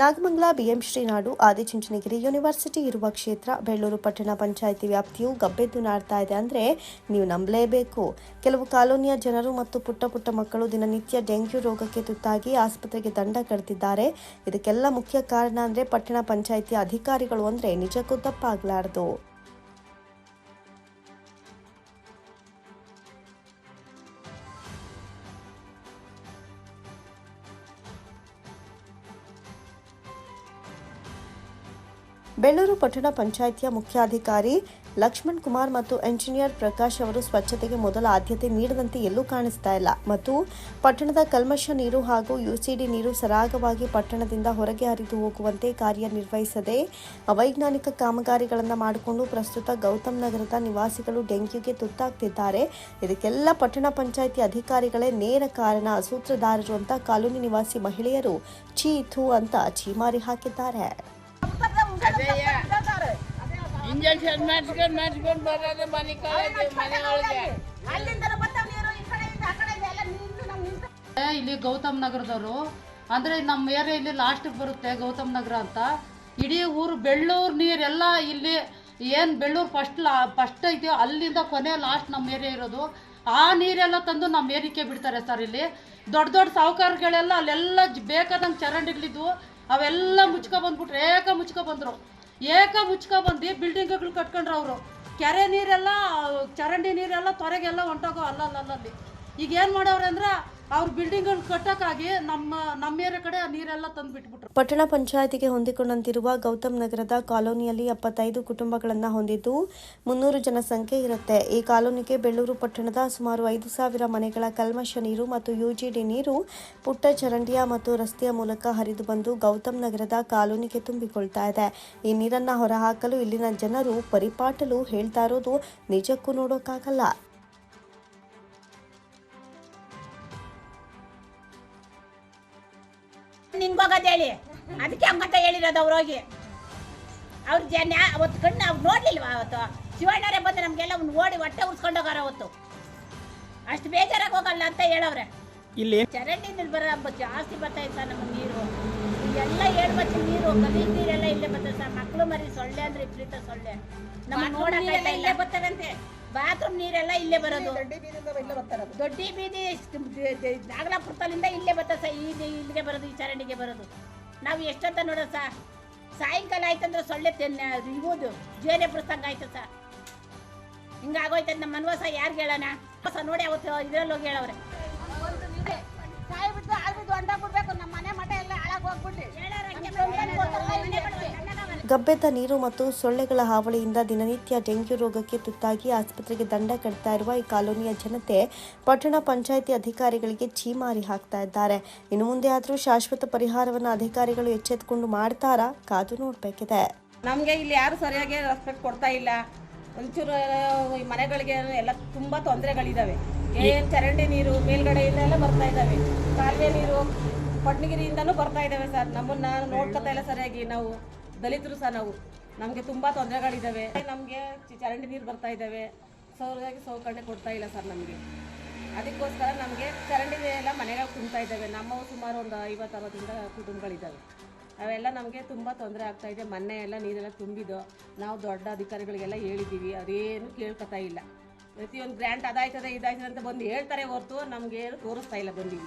Nagamangala BM ಶ್ರೀನಾಡು Adichunchanagiri university ಇರುವ ಕ್ಷೇತ್ರ ಬೆಳ್ಳೂರು ಪಟ್ಟಣ ಪಂಚಾಯಿತಿ ವ್ಯಾಪ್ತಿಯು ಗಬ್ಬೆದ್ದು ನಾಡ್ತಾ ಇದೆ ಅಂದರೆ ನೀವು ನಂಬಲೇಬೇಕು. ಕೆಲವು ಕಾಲೋನಿಯ ಜನರು ಮತ್ತು ಪುಟ್ಟ ಪುಟ್ಟ ಮಕ್ಕಳು ದಿನನಿತ್ಯ ಡೆಂಗ್ಯೂ ರೋಗಕ್ಕೆ ತುತ್ತಾಗಿ ಆಸ್ಪತ್ರೆಗೆ ದಂಡ ಕಟ್ಟಿದ್ದಾರೆ ಇದಕ್ಕೆಲ್ಲ ಮುಖ್ಯ ಕಾರಣ ಅಂದರೆ ಪಟ್ಟಣ ಪಂಚಾಯಿತಿ ಅಧಿಕಾರಿಗಳು ಅಂದರೆ ನಿಜಕ್ಕೂ ತಪ್ಪಾಗಲಾರದು. ಬೆಳ್ಳೂರು ಪಟ್ಟಣ ಪಂಚಾಯಿತಿಯ ಮುಖ್ಯಾಧಿಕಾರಿ ಲಕ್ಷ್ಮಣ್ ಕುಮಾರ್ ಮತ್ತು ಎಂಜಿನಿಯರ್ ಪ್ರಕಾಶ್ ಅವರು ಸ್ವಚ್ಛತೆಗೆ ಮೊದಲ ಆದ್ಯತೆ ನೀಡದಂತೆ ಎಲ್ಲೂ ಕಾಣಿಸ್ತಾ ಇಲ್ಲ. ಮತ್ತು ಪಟ್ಟಣದ ಕಲ್ಮಶ ನೀರು ಹಾಗೂ ಯುಸಿಡಿ ನೀರು ಸರಾಗವಾಗಿ ಪಟ್ಟಣದಿಂದ ಹೊರಗೆ ಹರಿದು ಹೋಗುವಂತೆ ಕಾರ್ಯನಿರ್ವಹಿಸದೆ ಅವೈಜ್ಞಾನಿಕ ಕಾಮಗಾರಿಗಳನ್ನು ಮಾಡಿಕೊಂಡು ಪ್ರಸ್ತುತ ಗೌತಮ್ ನಗರದ ನಿವಾಸಿಗಳು ಡೆಂಗ್ಯೂಗೆ ತುತ್ತಾಗ್ತಿದ್ದಾರೆ. ಇದಕ್ಕೆಲ್ಲ ಪಟ್ಟಣ ಪಂಚಾಯಿತಿ ಅಧಿಕಾರಿಗಳೇ ನೇರ ಕಾರಣ ಸೂತ್ರಧಾರರು ಅಂತ ಕಾಲೋನಿ ನಿವಾಸಿ ಮಹಿಳೆಯರು ಚೀ ಥೂ ಅಂತ ಚೀಮಾರಿ ಹಾಕಿದ್ದಾರೆ. ಇಂಜೆಕ್ಷನ್ ಮಾಡಿಸ್ಕೊಂಡು ಮಾಡಿಸ್ಕೊಂಡು ಬರೋದು ಮನೆ ಕಳೆದು ಮನೆ ಒಳಗೆ ಅಲ್ಲಿಂದ ಬರ್ತಾವ ನೀರು ಈ ಕಡೆಯಿಂದ ಆ ಕಡೆಯಿಂದ ಎಲ್ಲ ನಿಂತು ನಮ್ಗೆ ಏ, ಇಲ್ಲಿ ಗೌತಮ್ ನಗರದವರು ಅಂದರೆ ನಮ್ಮ ಏರಿಯಾ ಇಲ್ಲಿ ಲಾಸ್ಟಿಗೆ ಬರುತ್ತೆ ಗೌತಮ್ ನಗರ ಅಂತ ಇಡೀ ಊರು ಬೆಳ್ಳೂರು ನೀರೆಲ್ಲ ಇಲ್ಲಿ ಏನು ಬೆಳ್ಳೂರು ಫಸ್ಟ್ ಲಾ ಫಸ್ಟ್ ಇದೆಯೋ ಅಲ್ಲಿಂದ ಕೊನೆ ಲಾಸ್ಟ್ ನಮ್ಮ ಏರಿಯಾ ಇರೋದು ಆ ನೀರೆಲ್ಲ ತಂದು ನಮ್ಮ ಏರಿಕೆ ಬಿಡ್ತಾರೆ ಸರ್ ಇಲ್ಲಿ ದೊಡ್ಡ ದೊಡ್ಡ ಸಾಹುಕಾರಗಳೆಲ್ಲ ಅಲ್ಲೆಲ್ಲ ಬೇಕಾದಂಗೆ ಚರಂಡಿಗಳಿದ್ವು ಅವೆಲ್ಲ ಮುಚ್ಕೊ ಬಂದ್ಬಿಟ್ರು ಏಕ ಮುಚ್ಕೊ ಬಂದರು. ಏಕ ಮುಚ್ಕೊ ಬಂದು ಬಿಲ್ಡಿಂಗ್ಗಳು ಕಟ್ಕೊಂಡ್ರು ಅವರು. ಕೆರೆ ನೀರೆಲ್ಲ, ಚರಂಡಿ ನೀರೆಲ್ಲ ತೊರೆಗೆಲ್ಲ ಹೊಂಟೋಗೋ ಅಲ್ಲಲ್ಲಲ್ಲಿ. ಈಗ ಏನು ಮಾಡವ್ರೆ ಅಂದ್ರೆ ಅವ್ರ ಬಿಲ್ಡಿಂಗ್ಗಳು ಕಟ್ಟಕ್ಕಾಗಿ ನಮ್ಮ ನಮ್ಮ ಕಡೆ ನೀರೆಲ್ಲ ತಂದು ಬಿಟ್ಬಿಟ್ರು ಪಟ್ಟಣ ಪಂಚಾಯತಿಗೆ ಹೊಂದಿಕೊಂಡಂತಿರುವ ಗೌತಮ್ ನಗರದ ಕಾಲೋನಿಯಲ್ಲಿ ಎಪ್ಪತ್ತೈದು ಕುಟುಂಬಗಳನ್ನು ಹೊಂದಿದ್ದು ಮುನ್ನೂರು ಜನಸಂಖ್ಯೆ ಇರುತ್ತೆ. ಈ ಕಾಲೋನಿಗೆ ಬೆಳ್ಳೂರು ಪಟ್ಟಣದ ಸುಮಾರು ಐದು ಸಾವಿರ ಮನೆಗಳ ಕಲ್ಮಶ ನೀರು ಮತ್ತು ಯುಜಿಡಿ ನೀರು ಪುಟ್ಟ ಚರಂಡಿಯ ಮತ್ತು ರಸ್ತೆಯ ಮೂಲಕ ಹರಿದು ಬಂದು ಗೌತಮ್ ನಗರದ ಕಾಲೋನಿಗೆ ತುಂಬಿಕೊಳ್ತಾ ಇದೆ. ಈ ನೀರನ್ನ ಹೊರಹಾಕಲು ಇಲ್ಲಿನ ಜನರು ಪರಿಪಾಟಲು ಹೇಳ್ತಾ ಇರೋದು ನಿಜಕ್ಕೂ ನೋಡೋಕ್ಕಾಗಲ್ಲ. ನಿಂಗೆ ಹೋಗೋದು ಹೇಳಿ. ಅದಕ್ಕೆ ಹಂಗಂತ ಹೇಳಿರೋದು ಅವ್ರು ಹೋಗಿ. ಅವ್ರ ಜನ ಅವತ್ತು ಕಣ್ಣು ಅವ್ರು ನೋಡ್ಲಿಲ್ವ ಅವತ್ತು? ಶಿವಣ್ಣರೇ ಬಂದು ನಮಗೆಲ್ಲ ಅವ್ನು ಓಡಿ ಹೊಟ್ಟೆ ಉಳ್ಸ್ಕೊಂಡು ಹೋಗಾರ ಅವತ್ತು. ಅಷ್ಟು ಬೇಜಾರಾಗಿ ಹೋಗಲ್ಲ ಅಂತ ಹೇಳವ್ರೆ. ಇಲ್ಲಿ ಚರಂಡಿನಲ್ಲಿ ಬರೋ ಹಬ್ಬ ಜಾಸ್ತಿ ಬರ್ತಾ ಇತ್ತು ನಮ್ಮ ನೀರು. ಎಲ್ಲ ಏಳು ಬಚ್ಚ ನೀರು ಗಲೀಜ್ ನೀರೆಲ್ಲ ಇಲ್ಲೇ ಬರ್ತದೆ ಸರ್. ಮಕ್ಕಳು ಮರಿ ಸೊಳ್ಳೆ ಅಂದ್ರೆ ವಿಪರೀತ ಸೊಳ್ಳೆ. ನಮ್ಮ ನೋಡಕ್ಕೆ ಇಲ್ಲೇ? ಬರ್ತಾರಂತೆ ಬಾತ್ರೂಮ್ ನೀರೆಲ್ಲ ಇಲ್ಲೇ ಬರೋದು. ದೊಡ್ಡಿ ಬೀದಿ ನಾಗಲಾಪುರತಲ್ಲಿಂದ ಇಲ್ಲೇ ಬರ್ತದೆ ಸರ್ ಇಲ್ಲಿ ಇಲ್ಲಿಗೆ ಬರೋದು ಈ ಚರಂಡಿಗೆ ಬರೋದು. ನಾವು ಎಷ್ಟಂತ ನೋಡೋ ಸರ್ ಸಾಯಂಕಾಲ ಆಯ್ತಂದ್ರೆ ಸೊಳ್ಳೆ ತೆನ್ನ ಇವುದು ಜೇನೆ ಪ್ರಸಂಗ ಆಯ್ತು ಸರ್ ಹಿಂಗಾಗೋಯ್ತದ ನಮ್ಮ ಮನ್ವಾಸ ಯಾರು ಹೇಳೋಣ? ನೋಡಿ ಅವತ್ತು ಇದ್ರಲ್ಲಿ ಹೋಗಿ ಹೇಳವ್ರೆ. ಗಬ್ಬೆದ್ದ ನೀರು ಮತ್ತು ಸೊಳ್ಳೆಗಳ ಹಾವಳಿಯಿಂದ ದಿನನಿತ್ಯ ಡೆಂಗ್ಯೂ ರೋಗಕ್ಕೆ ತುತ್ತಾಗಿ ಆಸ್ಪತ್ರೆಗೆ ದಂಡ ಕಟ್ತಾ ಇರುವ ಈ ಕಾಲೋನಿಯ ಜನತೆ ಪಟ್ಟಣ ಪಂಚಾಯಿತಿ ಅಧಿಕಾರಿಗಳಿಗೆ ಛೀಮಾರಿ ಹಾಕ್ತಾ ಇದ್ದಾರೆ. ಇನ್ನು ಮುಂದೆ ಆದರೂ ಶಾಶ್ವತ ಪರಿಹಾರವನ್ನು ಅಧಿಕಾರಿಗಳು ಎಚ್ಚೆತ್ತುಕೊಂಡು ಮಾಡ್ತಾರಾ? ಕಾದು ನೋಡಬೇಕಿದೆ. ನಮಗೆ ಇಲ್ಲಿ ಯಾರು ಸರಿಯಾಗಿ ರೆಸ್ಪೆಕ್ಟ್ ಕೊಡ್ತಾ ಇಲ್ಲ. ಒಂಚೂರು, ಈ ಮನೆಗಳಿಗೆ ಎಲ್ಲ ತುಂಬ ತೊಂದರೆಗಳಿದ್ದಾವೆ ಏನು ಚರಂಡಿ ನೀರು ಮೇಲ್ಗಡೆಯಿಂದ ಎಲ್ಲ ಬರ್ತಾ ಇದ್ದಾವೆ ಕಾಲುವೆ ನೀರು ಪಟ್ನಗಿರಿಯಿಂದನೂ ಬರ್ತಾ ಇದ್ದಾವೆ ಸರ್. ನಮ್ಮನ್ನ ನೋಡ್ಕೊತಾ ಇಲ್ಲ ಸರಿಯಾಗಿ ನಾವು. ದಲಿತರು ಸಹ ನಾವು. ನಮಗೆ ತುಂಬ ತೊಂದರೆಗಳಿದ್ದಾವೆ ನಮಗೆ ಚರಂಡಿ ನೀರು ಬರ್ತಾ ಇದ್ದಾವೆ ಸೌರಾಗಿ ಸೌಕರ್ಯ ಕೊಡ್ತಾ ಇಲ್ಲ ಸರ್ ನಮಗೆ. ಅದಕ್ಕೋಸ್ಕರ ನಮಗೆ ಚರಂಡಿ ಎಲ್ಲ ಮನೆಗಳು ತುಂಬ್ತಾ ಇದ್ದಾವೆ ನಮ್ಮವು ಸುಮಾರು ಒಂದು ಐವತ್ತು ಅರವತ್ತರಿಂದ ಕುಟುಂಬಗಳಿದ್ದಾವೆ ಅವೆಲ್ಲ ನಮಗೆ ತುಂಬ ತೊಂದರೆ ಆಗ್ತಾ ಇದೆ. ಮೊನ್ನೆ ಎಲ್ಲ, ನೀರೆಲ್ಲ ತುಂಬಿದ್ದು ನಾವು ದೊಡ್ಡ ಅಧಿಕಾರಿಗಳಿಗೆಲ್ಲ ಹೇಳಿದ್ದೀವಿ ಅದೇನು ಕೇಳ್ಕೊತಾ ಇಲ್ಲ. ಪ್ರತಿಯೊಂದು ಗ್ರ್ಯಾಂಟ್ ಅದಾಯ್ತದೆ, ಇದಾಯ್ತದೆ ಅಂತ ಬಂದು ಹೇಳ್ತಾರೆ ಹೊರತು ನಮಗೆ ತೋರಿಸ್ತಾ ಇಲ್ಲ ಬಂದು.